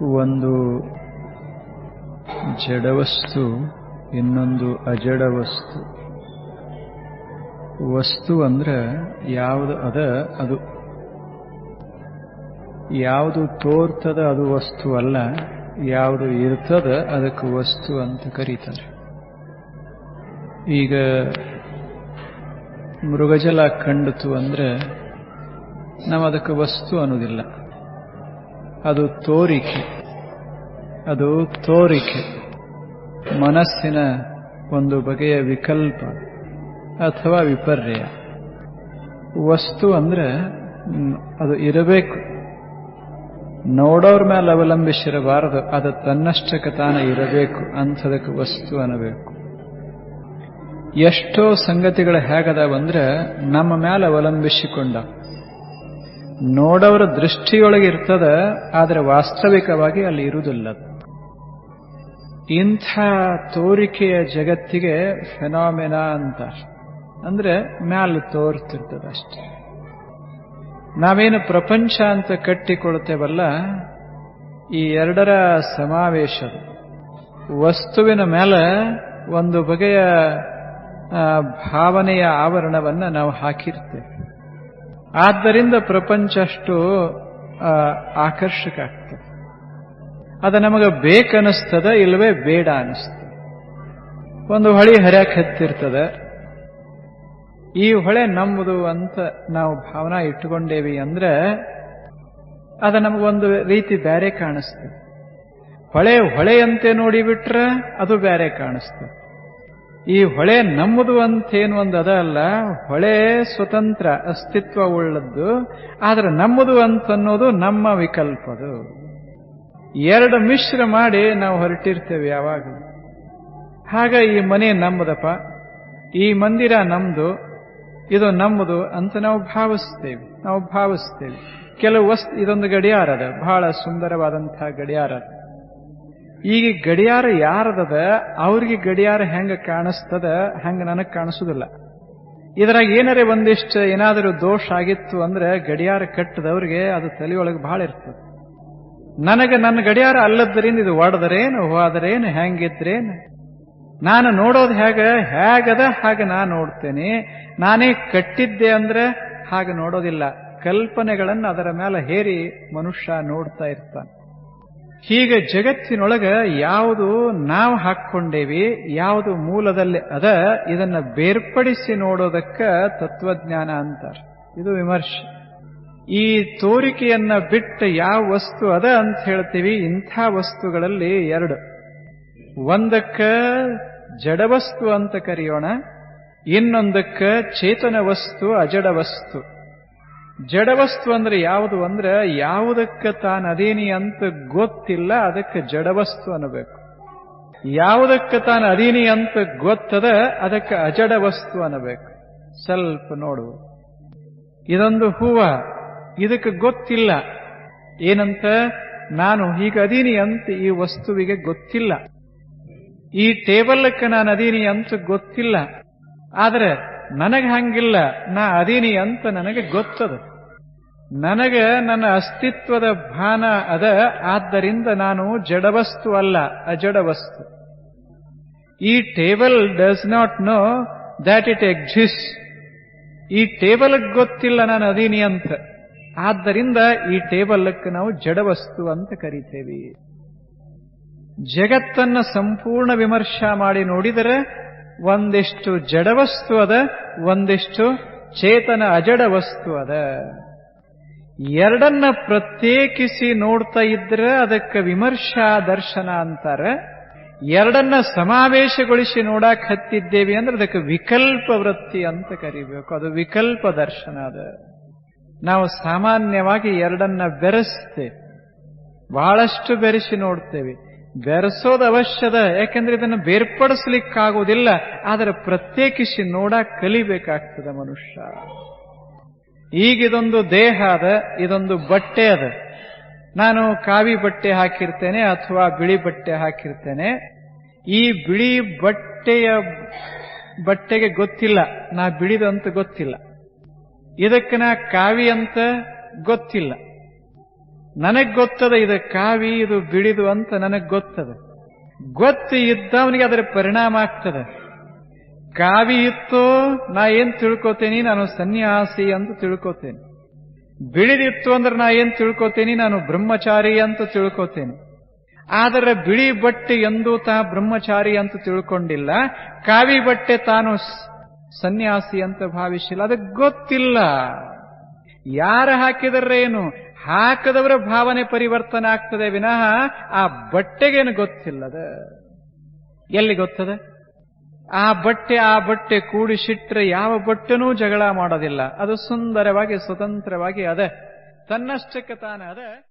ಒಂದು ಜಡವಸ್ತು ಇನ್ನೊಂದು ಅಜಡ ವಸ್ತು. ವಸ್ತು ಅಂದ್ರೆ ಯಾವುದು ಅದ, ಅದು. ಯಾವುದು ತೋರ್ತದ, ಅದು ವಸ್ತು ಅಲ್ಲ. ಯಾವುದು ಇರ್ತದ, ಅದಕ್ಕೆ ವಸ್ತು ಅಂತ ಕರೀತಾರೆ. ಈಗ ಮೃಗಜಲ ಕಂಡಿತು ಅಂದ್ರೆ ನಾವು ಅದಕ್ಕೆ ವಸ್ತು ಅನ್ನೋದಿಲ್ಲ. ಅದು ತೋರಿಕೆ. ಅದು ತೋರಿಕೆ. ಮನಸ್ಸಿನ ಒಂದು ಬಗೆಯ ವಿಕಲ್ಪ ಅಥವಾ ವಿಪರ್ಯ ವಸ್ತು ಅಂದ್ರೆ ಅದು ಇರಬೇಕು. ನೋಡೋರ್ ಮೇಲೆ ಅವಲಂಬಿಸಿರಬಾರದು, ಅದು ತನ್ನಷ್ಟಕ್ಕೆ ತಾನ ಇರಬೇಕು ಅಂಥದಕ್ಕೆ ವಸ್ತು ಅನ್ನಬೇಕು. ಎಷ್ಟೋ ಸಂಗತಿಗಳು ಹೇಗದಾವಂದ್ರೆ ನಮ್ಮ ಮೇಲೆ ಅವಲಂಬಿಸಿಕೊಂಡ. ನೋಡೋರ ದೃಷ್ಟಿಯೊಳಗೆ ಇರ್ತದ, ಆದರೆ ವಾಸ್ತವಿಕವಾಗಿ ಅಲ್ಲಿ ಇರುವುದಿಲ್ಲ. ಇಂಥ ತೋರಿಕೆಯ ಜಗತ್ತಿಗೆ ಫೆನಾಮಿನಾ ಅಂತ. ಅಂದ್ರೆ ಮ್ಯಾಲ ತೋರ್ತಿರ್ತದ ಅಷ್ಟೆ. ನಾವೇನು ಪ್ರಪಂಚ ಅಂತ ಕಟ್ಟಿಕೊಳ್ತೇವಲ್ಲ ಈ ಎರಡರ ಸಮಾವೇಶ ವಸ್ತುವಿನ ಮೇಲೆ ಒಂದು ಬಗೆಯ ಭಾವನೆಯ ಆವರಣವನ್ನು ನಾವು ಹಾಕಿರ್ತೇವೆ. ಆದ್ದರಿಂದ ಪ್ರಪಂಚ ಅಷ್ಟು ಆಕರ್ಷಕ ಆಗ್ತದೆ. ಅದು ನಮಗೆ ಬೇಕನ್ನಿಸ್ತದ ಇಲ್ಲವೇ ಬೇಡ ಅನಿಸ್ತದೆ ಒಂದು ಹೊಳಿ ಹರ್ಯಾಕ್ ಹತ್ತಿರ್ತದೆ. ಈ ಹೊಳೆ ನಮ್ಮದು ಅಂತ ನಾವು ಭಾವನಾ ಇಟ್ಟುಕೊಂಡೇವಿ ಅಂದ್ರೆ, ಅದು ನಮಗೊಂದು ರೀತಿ ಬೇರೆ ಕಾಣಿಸ್ತದೆ. ಹೊಳೆ ಹೊಳೆಯಂತೆ ನೋಡಿಬಿಟ್ರೆ ಅದು ಬೇರೆ ಕಾಣಿಸ್ತದೆ. ಈ ಹೊಳೆ ನಮ್ಮದು ಅಂತೇನು ಒಂದು ಅದ ಅಲ್ಲ, ಹೊಳೆ ಸ್ವತಂತ್ರ ಅಸ್ತಿತ್ವ ಉಳ್ಳದ್ದು, ಆದ್ರೆ ನಮ್ಮದು ಅಂತನ್ನೋದು ನಮ್ಮ ವಿಕಲ್ಪದು. ಎರಡು ಮಿಶ್ರ ಮಾಡಿ ನಾವು ಹೊರಟಿರ್ತೇವೆ ಯಾವಾಗ? ಹಾಗ ಈ ಮನೆ ನಮ್ಮದಪ್ಪ, ಈ ಮಂದಿರ ನಮ್ದು, ಇದು ನಮ್ಮದು ಅಂತ ನಾವು ಭಾವಿಸ್ತೇವೆ ನಾವು ಭಾವಿಸ್ತೇವೆ. ಕೆಲವು ವಸ್ತು, ಇದೊಂದು ಗಡಿಯಾರ ಅದ ಬಹಳ ಸುಂದರವಾದಂತಹ ಗಡಿಯಾರ. ಈಗ ಗಡಿಯಾರ ಯಾರದದ? ಅವ್ರಿಗೆ ಗಡಿಯಾರ ಹೆಂಗ ಕಾಣಿಸ್ತದ? ಹಂಗೆ ನನಗೆ ಕಾಣಿಸೋದಿಲ್ಲ. ಇದ್ರಾಗ ಏನಾರೇ ಒಂದಿಷ್ಟು ಏನಾದರೂ ದೋಷ ಆಗಿತ್ತು ಅಂದ್ರೆ ಗಡಿಯಾರ ಕಟ್ಟದವ್ರಿಗೆ ಅದು ತಲೆಯೊಳಗೆ ಬಹಳ ಇರ್ತದೆ. ನನಗೆ ನನ್ನ ಗಡಿಯಾರ ಅಲ್ಲದ್ದರಿಂದ ಇದು ಒಡೆದರೇನು, ಹೋದರೇನು, ಹೆಂಗಿದ್ರೇನು? ನಾನು ನೋಡೋದು ಹೇಗ? ಹೇಗದ ಹಾಗೆ ನಾನು ನೋಡ್ತೇನೆ. ನಾನೇ ಕಟ್ಟಿದ್ದೆ ಅಂದ್ರೆ ಹಾಗೆ ನೋಡೋದಿಲ್ಲ. ಕಲ್ಪನೆಗಳನ್ನು ಅದರ ಮೇಲೆ ಹೇರಿ ಮನುಷ್ಯ ನೋಡ್ತಾ ಇರ್ತಾನೆ. ಹೀಗೆ ಜಗತ್ತಿನೊಳಗ ಯಾವುದು ನಾವು ಹಾಕ್ಕೊಂಡೇವಿ, ಯಾವುದು ಮೂಲದಲ್ಲಿ ಅದ, ಇದನ್ನ ಬೇರ್ಪಡಿಸಿ ನೋಡೋದಕ್ಕ ತತ್ವಜ್ಞಾನ ಅಂತಾರೆ. ಇದು ವಿಮರ್ಶೆ. ಈ ತೋರಿಕೆಯನ್ನ ಬಿಟ್ಟು ಯಾವ ವಸ್ತು ಅದ ಅಂತ ಹೇಳ್ತೀವಿ, ಇಂಥ ವಸ್ತುಗಳಲ್ಲಿ ಎರಡು. ಒಂದಕ್ಕ ಜಡವಸ್ತು ಅಂತ ಕರೆಯೋಣ, ಇನ್ನೊಂದಕ್ಕ ಚೇತನ ವಸ್ತು, ಅಜಡ ವಸ್ತು. ಜಡವಸ್ತು ಅಂದ್ರೆ ಯಾವುದು ಅಂದ್ರೆ ಯಾವುದಕ್ಕೆ ತಾನು ಅದೇನಿ ಅಂತ ಗೊತ್ತಿಲ್ಲ, ಅದಕ್ಕೆ ಜಡವಸ್ತು ಅನ್ನಬೇಕು. ಯಾವುದಕ್ಕೆ ತಾನು ಅದೀನಿ ಅಂತ ಗೊತ್ತದ, ಅದಕ್ಕೆ ಅಜಡ ವಸ್ತು ಅನ್ನಬೇಕು. ಸ್ವಲ್ಪ ನೋಡು. ಇದೊಂದು ಹೂವ. ಇದಕ್ಕೆ ಗೊತ್ತಿಲ್ಲ. ಏನಂತ? ನಾನು ಈಗ ಅದೀನಿ ಅಂತ ಈ ವಸ್ತುವಿಗೆ ಗೊತ್ತಿಲ್ಲ. ಈ ಟೇಬಲ್ಕ್ಕೆ ನಾನು ಅದೀನಿ ಅಂತ ಗೊತ್ತಿಲ್ಲ. ಆದರೆ ನನಗೆ ಹಂಗಿಲ್ಲ. ನಾ ಅದೀನಿ ಅಂತ ನನಗೆ ಗೊತ್ತದ. ನನಗೆ ನನ್ನ ಅಸ್ತಿತ್ವದ ಭಾನ ಅದ, ಆದ್ದರಿಂದ ನಾನು ಜಡವಸ್ತು ಅಲ್ಲ ಅಜಡ ವಸ್ತು ಈ table does not know that it exist. ಈ ಟೇಬಲ್ ಗೊತ್ತಿಲ್ಲ ನಾನು ಅದೀನಿ ಅಂತ. ಆದ್ದರಿಂದ ಈ ಟೇಬಲ್ಕ್ಕೆ ನಾವು ಜಡವಸ್ತು ಅಂತ ಕರಿತೇವೆ. ಜಗತ್ತನ್ನ ಸಂಪೂರ್ಣ ವಿಮರ್ಶ ಮಾಡಿ ನೋಡಿದರೆ ಒಂದಿಷ್ಟು ಜಡವಸ್ತು ಅದ, ಒಂದಿಷ್ಟು ಚೇತನ ಅಜಡ ವಸ್ತು ಅದ. ಎರಡನ್ನ ಪ್ರತ್ಯೇಕಿಸಿ ನೋಡ್ತಾ ಇದ್ರೆ ಅದಕ್ಕೆ ವಿಮರ್ಶಾ ದರ್ಶನ ಅಂತಾರೆ. ಎರಡನ್ನ ಸಮಾವೇಶಗೊಳಿಸಿ ನೋಡಕ್ ಹತ್ತಿದ್ದೇವೆ ಅಂದ್ರೆ ಅದಕ್ಕೆ ವಿಕಲ್ಪ ವೃತ್ತಿ ಅಂತ ಕರಿಬೇಕು. ಅದು ವಿಕಲ್ಪ ದರ್ಶನ ಅದ. ನಾವು ಸಾಮಾನ್ಯವಾಗಿ ಎರಡನ್ನ ಬೆರೆಸ್ತೇವೆ. ಬಹಳಷ್ಟು ಬೆರೆಸಿ ನೋಡ್ತೇವೆ. ಬೆರೆಸೋದು ಅವಶ್ಯದ, ಯಾಕೆಂದ್ರೆ ಇದನ್ನು ಬೇರ್ಪಡಿಸ್ಲಿಕ್ಕಾಗೋದಿಲ್ಲ ಆದರೆ ಪ್ರತ್ಯೇಕಿಸಿ ನೋಡಕ್ ಕಲಿಬೇಕಾಗ್ತದೆ ಮನುಷ್ಯ. ಈಗ ಇದೊಂದು ದೇಹ ಅದ, ಇದೊಂದು ಬಟ್ಟೆ ಅದ. ನಾನು ಕಾವಿ ಬಟ್ಟೆ ಹಾಕಿರ್ತೇನೆ ಅಥವಾ ಬಿಳಿ ಬಟ್ಟೆ ಹಾಕಿರ್ತೇನೆ. ಈ ಬಿಳಿ ಬಟ್ಟೆಯ ಬಟ್ಟೆಗೆ ಗೊತ್ತಿಲ್ಲ. ನಾ ಬಿಳಿದಂತ ಗೊತ್ತಿಲ್ಲ. ಇದಕ್ಕೆ ನಾ ಕಾವಿ ಅಂತ ಗೊತ್ತಿಲ್ಲ. ನನಗ್ ಗೊತ್ತದ ಇದು ಕಾವಿ, ಇದು ಬಿಳಿದು ಅಂತ ನನಗ್ ಗೊತ್ತದ. ಗೊತ್ತು ಇದ್ದವನಿಗೆ ಅದರ ಪರಿಣಾಮ ಆಗ್ತದೆ. ಕಾವಿ ಇತ್ತು, ನಾ ಏನ್ ತಿಳ್ಕೊತೇನಿ, ನಾನು ಸನ್ಯಾಸಿ ಅಂತ ತಿಳ್ಕೊತೇನೆ. ಬಿಳಿದಿತ್ತು ಅಂದ್ರೆ ನಾ ಏನ್ ತಿಳ್ಕೊತೇನಿ, ನಾನು ಬ್ರಹ್ಮಚಾರಿ ಅಂತ ತಿಳ್ಕೊತೇನೆ. ಆದರೆ ಬಿಳಿ ಬಟ್ಟೆ ಎಂದೂ ತಾ ಬ್ರಹ್ಮಚಾರಿ ಅಂತ ತಿಳ್ಕೊಂಡಿಲ್ಲ. ಕಾವಿ ಬಟ್ಟೆ ತಾನು ಸನ್ಯಾಸಿ ಅಂತ ಭಾವಿಸಿಲ್ಲ. ಅದಕ್ಕೆ ಗೊತ್ತಿಲ್ಲ. ಯಾರು ಹಾಕಿದರೇನು ಹಾಕದವರ ಭಾವನೆ ಪರಿವರ್ತನೆ ಆಗ್ತದೆ ವಿನಃ ಆ ಬಟ್ಟೆಗೇನು ಗೊತ್ತಿಲ್ಲದ? ಎಲ್ಲಿ ಗೊತ್ತದ? ಆ ಬಟ್ಟೆ ಆ ಬಟ್ಟೆ ಕೂಡಿಸಿಟ್ರೆ ಯಾವ ಬಟ್ಟೆನೂ ಜಗಳ ಮಾಡೋದಿಲ್ಲ. ಅದು ಸುಂದರವಾಗಿ, ಸ್ವತಂತ್ರವಾಗಿ ಅದೇ. ತನ್ನಷ್ಟಕ್ಕೆ ತಾನೇ ಅದ.